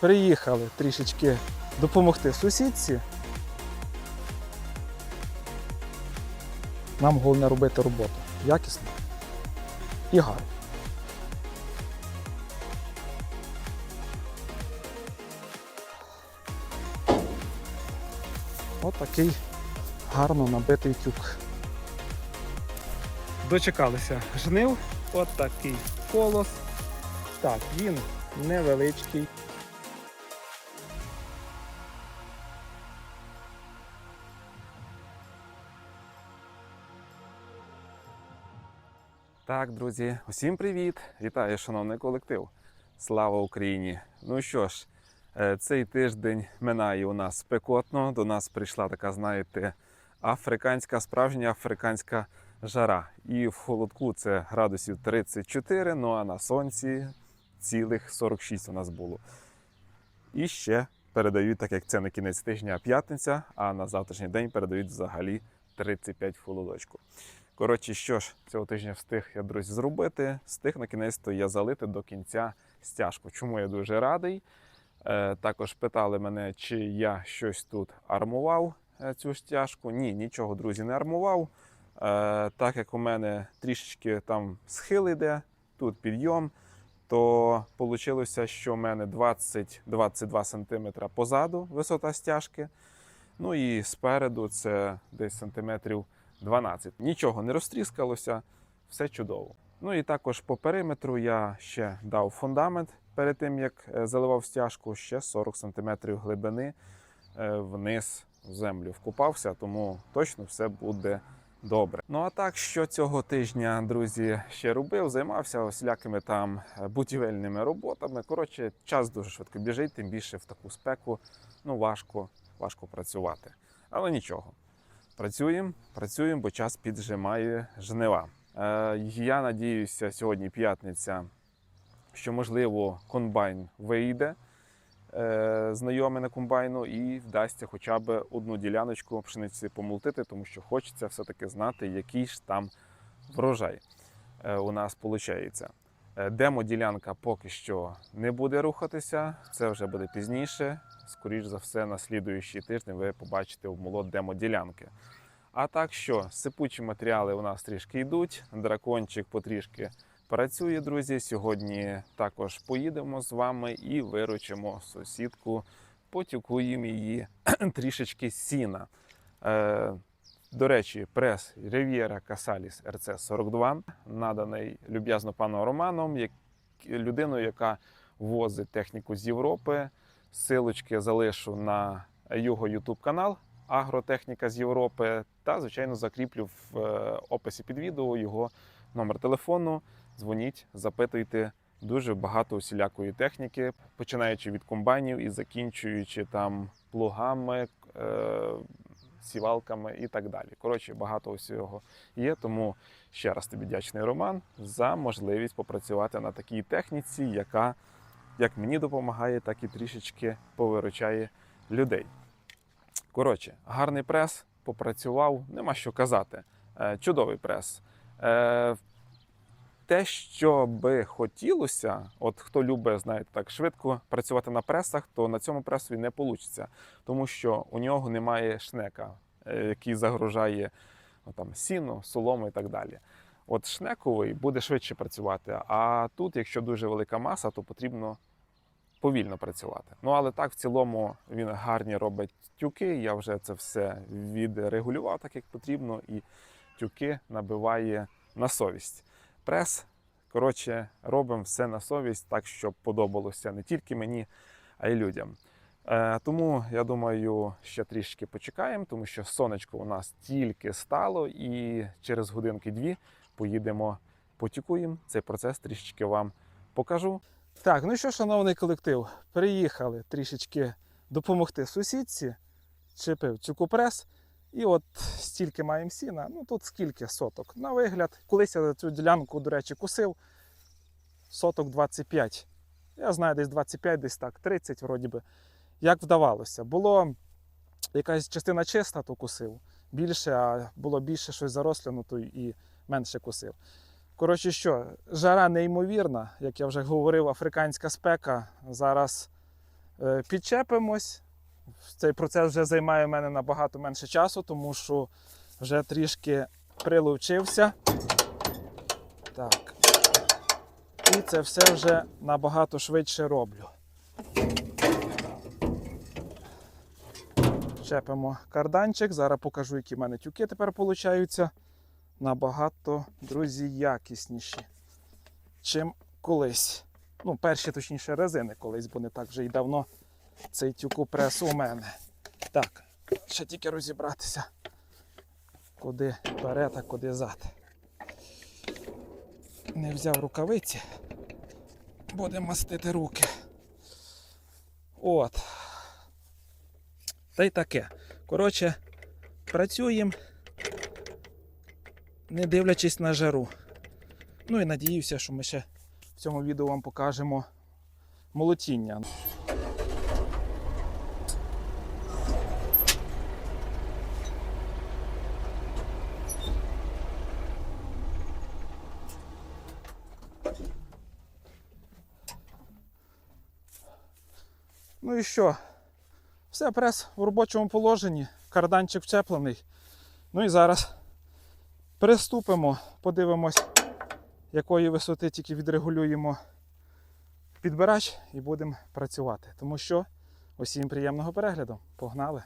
Приїхали трішечки допомогти сусідці. Нам головне робити роботу якісно і гарно. Отакий гарно набитий тюк. Дочекалися жнив. От такий колос. Так, він невеличкий. Так, друзі, усім привіт! Вітаю, шановний колектив! Слава Україні! Ну що ж, е, цей тиждень минає у нас спекотно. До нас прийшла така, знаєте, африканська, справжня африканська жара. І в холодку це градусів 34, ну а на сонці цілих 46 у нас було. І ще передають, так як це на кінець тижня п'ятниця, а на завтрашній день передають взагалі 35 в холодочку. Коротше, що ж, цього тижня встиг я, друзі, зробити. Встиг на кінець-то я залити до кінця стяжку. Чому я дуже радий. Е, також питали мене, чи я щось тут армував е, цю стяжку. Ні, нічого, друзі, не армував. Е, так як у мене трішечки там схил йде, тут підйом, то вийшло, що в мене 20-22 см позаду висота стяжки. Ну і спереду це десь сантиметрів 12. Нічого не розтріскалося, все чудово. Ну і також по периметру я ще дав фундамент перед тим, як е, заливав стяжку, ще 40 см глибини е, вниз в землю вкупався, тому точно все буде добре. Ну а так, що цього тижня, друзі, ще робив, займався всілякими там е, будівельними роботами. Коротше, час дуже швидко біжить, тим більше в таку спеку ну важко, важко працювати. Але нічого. Працюємо, працюємо, бо час піджимає жнива. Е, я надіюся, сьогодні п'ятниця, що можливо комбайн вийде е, знайомий на комбайну і вдасться хоча б одну діляночку пшениці помолотити, тому що хочеться все-таки знати, який ж там врожай е, у нас виходить. Демо-ділянка поки що не буде рухатися, це вже буде пізніше. Скоріш за все, на слідуючий тиждень ви побачите обмолот демо-ділянки. А так що, сипучі матеріали у нас трішки йдуть, дракончик потрішки працює, друзі. Сьогодні також поїдемо з вами і виручимо сусідку, потюкуємо її трішечки сіна. Е, до речі, прес Riviera Casalis RC42, наданий люб'язно паном Романом, як людиною, яка возить техніку з Європи. Силочки залишу на його YouTube канал Агротехніка з Європи. Та, звичайно, закріплю в е, описі під відео його номер телефону. Дзвоніть, запитуйте. Дуже багато усілякої техніки, починаючи від комбайнів і закінчуючи там плугами, е- сівалками і так далі. Коротше, багато усього є. Тому ще раз тобі дячний Роман за можливість попрацювати на такій техніці, яка як мені допомагає, так і трішечки повиручає людей. Коротше, гарний прес, попрацював, нема що казати. Е, Чудовий прес. Е, Те, що би хотілося, от хто любить, знаєте, так швидко працювати на пресах, то на цьому пресові не вийде, тому що у нього немає шнека, е, який загружає ну, там, сіно, солому і так далі. От шнековий буде швидше працювати. А тут, якщо дуже велика маса, то потрібно повільно працювати. Ну але так в цілому він гарні робить тюки. Я вже це все відрегулював так, як потрібно, і тюки набиває на совість. Прес, коротше, робимо все на совість, так щоб подобалося не тільки мені, а й людям. Е, тому я думаю, ще трішки почекаємо, тому що сонечко у нас тільки стало, і через годинки-дві поїдемо потюкуємо. Цей процес трішечки вам покажу. Так, ну що, шановний колектив, приїхали трішечки допомогти сусідці, чіпив цюкопрес. І от стільки маємо сіна. Ну тут скільки соток. На вигляд, колись я цю ділянку, до речі, кусив соток 25. Я знаю, десь 25, десь так, 30, вроді би. Як вдавалося. Було якась частина чиста, то кусив більше, а було більше щось заросляно, то і менше кусив. Коротше, що, жара неймовірна, як я вже говорив, африканська спека. Зараз Е, Підчепимось. Цей процес вже займає в мене набагато менше часу, тому що вже трішки прилучився. Так. І це все вже набагато швидше роблю. Чепимо карданчик. Зараз покажу, які в мене тюки тепер получаються. Набагато, друзі, якісніші, чим колись. Ну, перші, точніше, резини колись, бо не так вже й давно цей тюкопрес у мене. Так, ще тільки розібратися, куди вперед, а куди зад. Не взяв рукавиці. Будемо мастити руки. От. Та й таке. Коротше, працюємо, не дивлячись на жару. Ну і надіюся, що ми ще в цьому відео вам покажемо молотіння. Ну і що? Все, прес в робочому положенні, карданчик вчеплений. Ну і зараз приступимо, подивимось, якої висоти тільки відрегулюємо підбирач і будемо працювати. Тому що усім приємного перегляду. Погнали!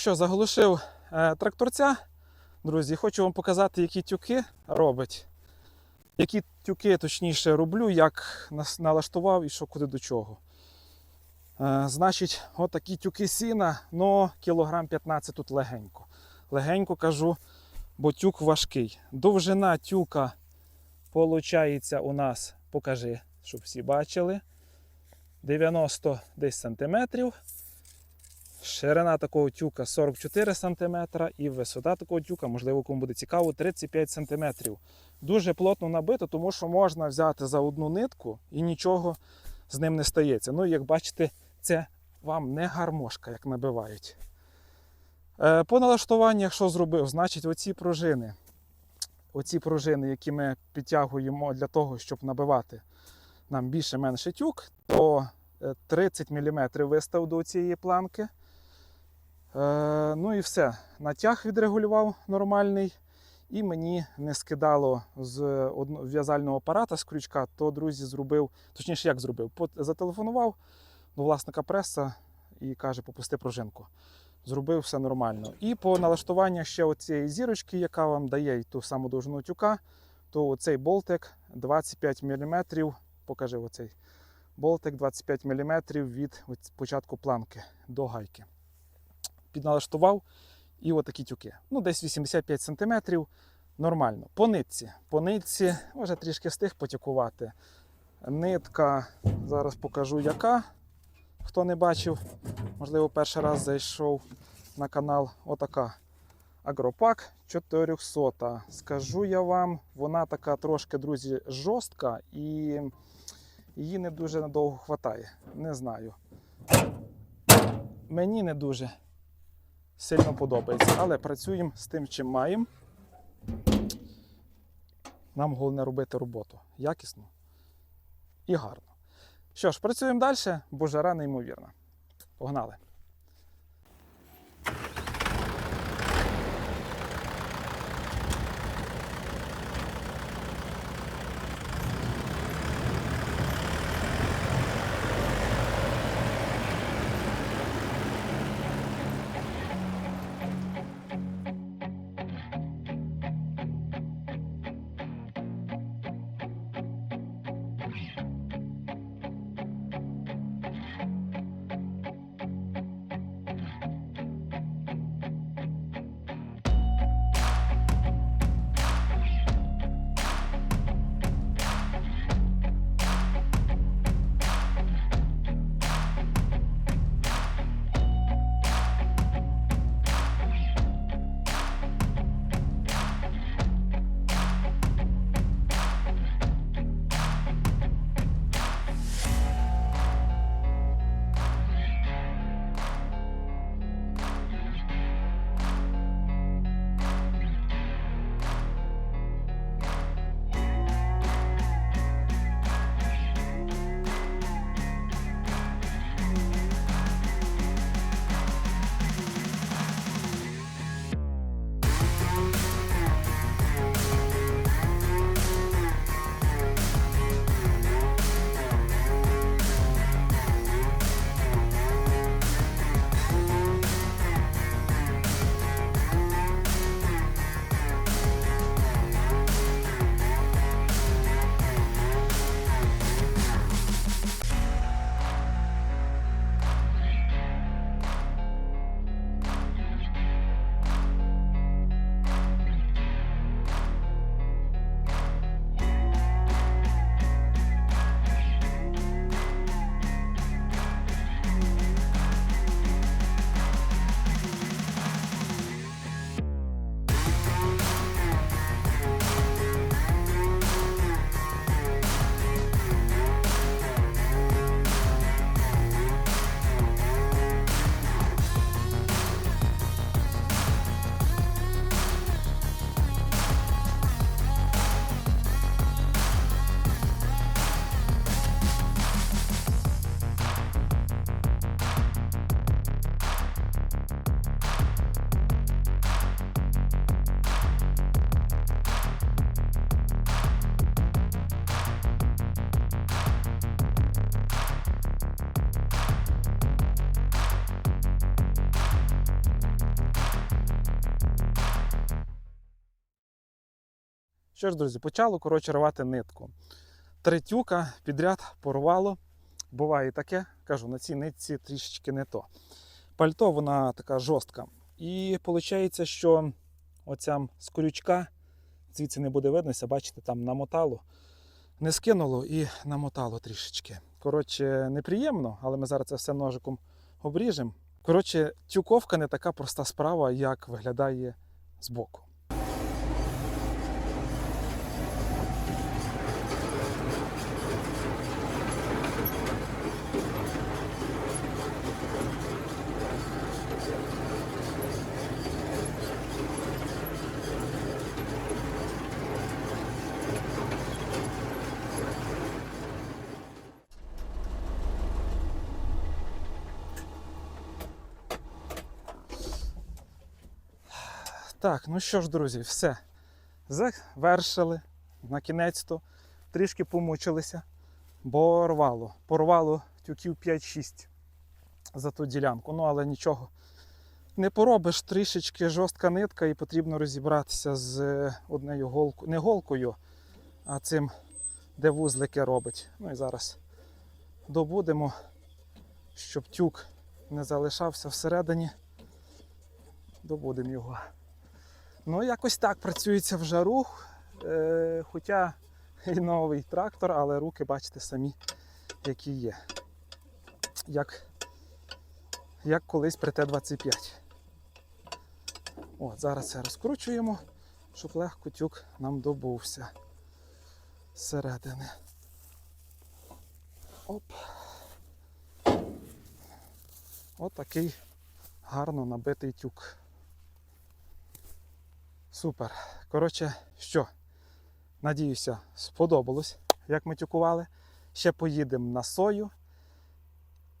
Що, заглушив е, тракторця. Друзі, хочу вам показати, які тюки робить. Які тюки, точніше, роблю, як нас- налаштував і що куди до чого. Е, значить, отакі тюки сіна, но кілограм 15 тут легенько. Легенько кажу, бо тюк важкий. Довжина тюка виходить у нас, покажи, щоб всі бачили. 90 десь сантиметрів. Ширина такого тюка 44 см і висота такого тюка, можливо, кому буде цікаво, 35 см. Дуже плотно набито, тому що можна взяти за одну нитку і нічого з ним не стається. Ну, як бачите, це вам не гармошка, як набивають. Е, По налаштуваннях, що зробив? Значить, оці пружини, оці пружини, які ми підтягуємо для того, щоб набивати нам більше-менше тюк, то е, 30 мм вистав до цієї планки. Е, ну і все. Натяг відрегулював нормальний. і мені не скидало з в'язального апарата з крючка, то друзі зробив, точніше, як зробив, зателефонував до власника преса і каже, попусти пружинку. Зробив все нормально. І по налаштуванню ще оцієї зірочки, яка вам дає ту саму довжину тюка, то оцей болтик 25 мм, покажи оцей болтик 25 мм від початку планки до гайки. Підналаштував і отакі тюки. Ну, десь 85 см. Нормально. По нитці. По нитці вже трішки встиг потякувати. Нитка, зараз покажу яка. Хто не бачив, можливо, перший раз зайшов на канал. Отака. Агропак 400. Скажу я вам, вона така трошки, друзі, жорстка і її не дуже надовго хватає. Не знаю. Мені не дуже сильно подобається, але працюємо з тим, чим маємо. Нам головне робити роботу якісно і гарно. Що ж, працюємо далі, бо жара неймовірна. Погнали! Що ж, друзі, почало коротше рвати нитку. Три тюка підряд порвало. Буває таке. Кажу, на цій нитці трішечки не то. Пальто вона така жорстка. І виходить, що оця з крючка, звідси не буде виднося, бачите, там намотало. Не скинуло і намотало трішечки. Коротше, неприємно, але ми зараз це все ножиком обріжемо. Коротше, тюковка не така проста справа, як виглядає збоку. Так, ну що ж, друзі, все. Завершили на кінець-то. Трішки помучилися, бо рвало. Порвало тюків 5-6 за ту ділянку. Ну, але нічого. Не поробиш трішечки жорстка нитка, і потрібно розібратися з е, однією голкою, не голкою, а цим, де вузлики робить. Ну і зараз добудемо, щоб тюк не залишався всередині. Добудемо його. Ну, якось так працюється в жару. Е, хоча і новий трактор, але руки, бачите, самі, які є. Як, як колись при Т-25. От, зараз це розкручуємо, щоб легко тюк нам добувся зсередини. Оп. От гарно набитий тюк. Супер. Коротше, що? Надіюся, сподобалось, як ми тюкували. Ще поїдемо на сою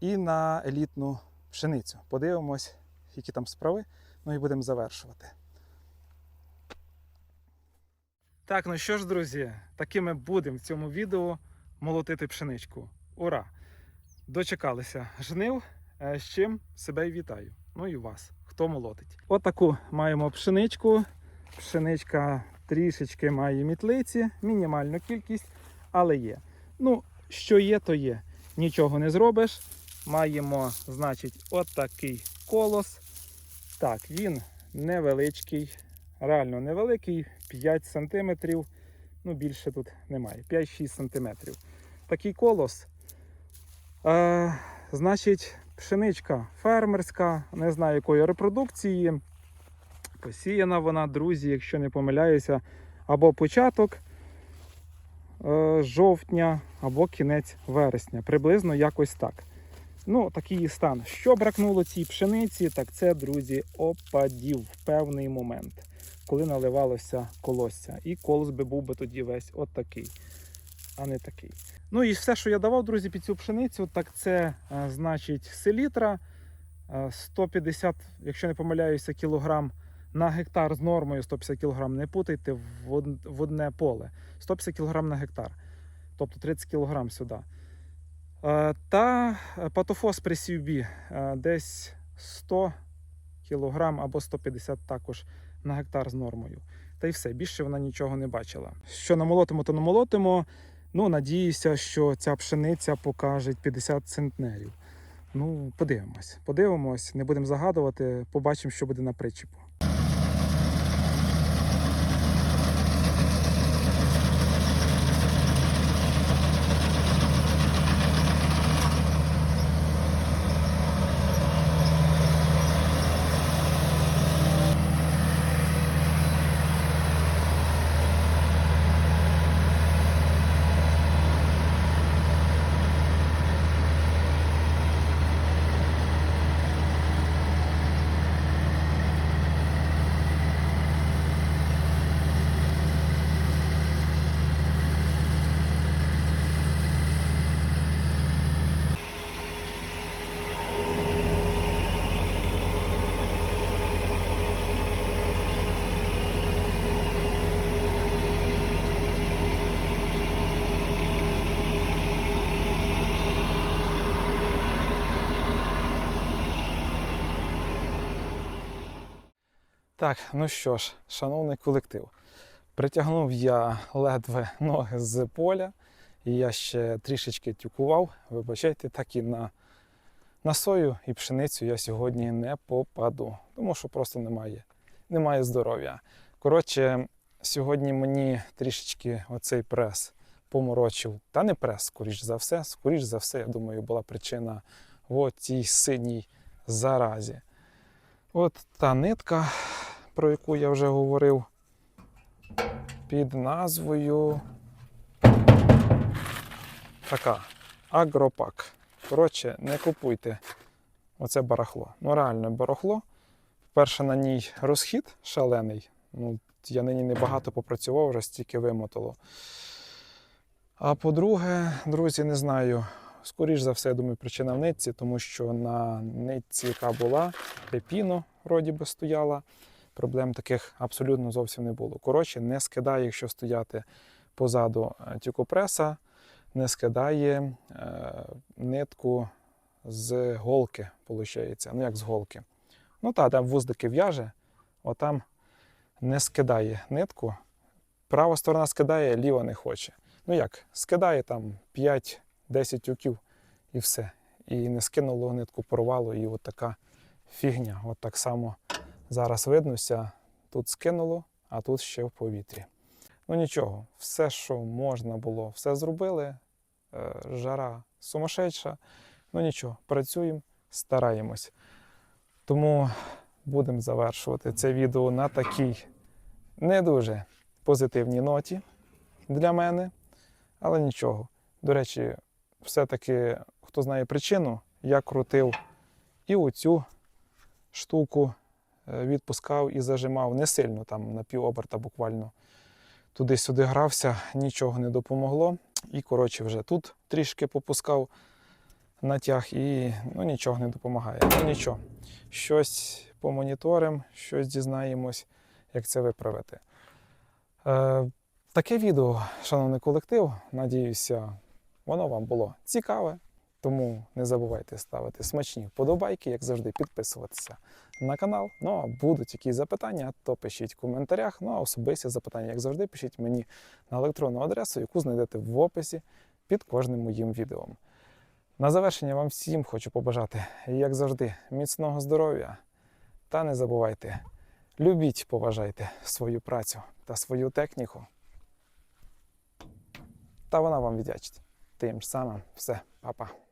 і на елітну пшеницю. Подивимось, які там справи. Ну і будемо завершувати. Так, ну що ж, друзі, такими будемо в цьому відео молотити пшеничку. Ура! Дочекалися жнив, е, з чим себе і вітаю. Ну і вас, хто молотить. Отаку маємо пшеничку. Пшеничка трішечки має мітлиці, мінімальну кількість, але є. Ну, що є, то є. Нічого не зробиш. Маємо, значить, отакий колос. Так, він невеличкий, реально невеликий, 5 см. Ну, більше тут немає. 5-6 см. Такий колос. Е, значить, пшеничка фермерська, не знаю якої репродукції. Посіяна вона, друзі, якщо не помиляюся, або початок е, жовтня, або кінець вересня. Приблизно якось так. Ну, такий стан. Що бракнуло цій пшениці, так це, друзі, опадів в певний момент, коли наливалося колосся. І колос би був би тоді весь от такий, а не такий. Ну і все, що я давав, друзі, під цю пшеницю, так це, е, значить, селітра е, 150, якщо не помиляюся, кілограм на гектар з нормою 150 кг. Не путайте в од- одне поле. 150 кг на гектар, тобто 30 кг сюди. Е, Та патофос при CUB е, десь 100 кг або 150 також на гектар з нормою. Та й все, більше вона нічого не бачила. Що намолотимо, то намолотимо. Ну, надіюся, що ця пшениця покаже 50 центнерів. Ну, подивимось. Подивимось, не будемо загадувати, побачимо, що буде на причіпу. Так, ну що ж, шановний колектив, притягнув я ледве ноги з поля, і я ще трішечки тюкував. Вибачайте, так і на, на сою і пшеницю я сьогодні не попаду, тому що просто немає, немає здоров'я. Коротше, сьогодні мені трішечки оцей прес поморочив. Та не прес, скоріш за все. Скоріш за все, я думаю, була причина в цій синій заразі. От та нитка, про яку я вже говорив, під назвою така Агропак. Коротше, не купуйте оце барахло. Ну, реально барахло. Перше на ній розхід шалений. Ну, я нині небагато попрацював, вже стільки вимотало. А по-друге, друзі, не знаю. Скоріш за все, я думаю, причина в нитці, тому що на нитці, яка була, пепіно вроді би стояла. Проблем таких абсолютно зовсім не було. Коротше, не скидає, якщо стояти позаду е, тюкопреса, не скидає е, нитку з голки, виходить. Ну, як з голки. Ну так, там вуздики в'яже, отам не скидає нитку. Права сторона скидає, ліва не хоче. Ну як, скидає там 5-10 тюків і все. І не скинуло нитку, порвало, і от така фігня. От так само зараз виднося. Тут скинуло, а тут ще в повітрі. Ну нічого, все, що можна було, все зробили. Е, Жара сумасшедша. Ну нічого, працюємо, стараємось. Тому будемо завершувати це відео на такій не дуже позитивній ноті для мене, але нічого. До речі, все-таки, хто знає причину, я крутив і оцю штуку відпускав і зажимав не сильно, там на пів оберта буквально туди-сюди грався, нічого не допомогло. І, коротше, вже тут трішки попускав натяг і ну, нічого не допомагає. Ну нічого. Щось помоніторимо, щось дізнаємось, як це виправити. Е, таке відео, шановний колектив. Надіюся, воно вам було цікаве. Тому не забувайте ставити смачні вподобайки, як завжди, підписуватися на канал. Ну а будуть якісь запитання, то пишіть в коментарях. Ну а особисті запитання, як завжди, пишіть мені на електронну адресу, яку знайдете в описі під кожним моїм відео. На завершення вам всім хочу побажати, як завжди, міцного здоров'я. Та не забувайте, любіть, поважайте свою працю та свою техніку. Та вона вам віддячить. Тим ж самим все, па-па.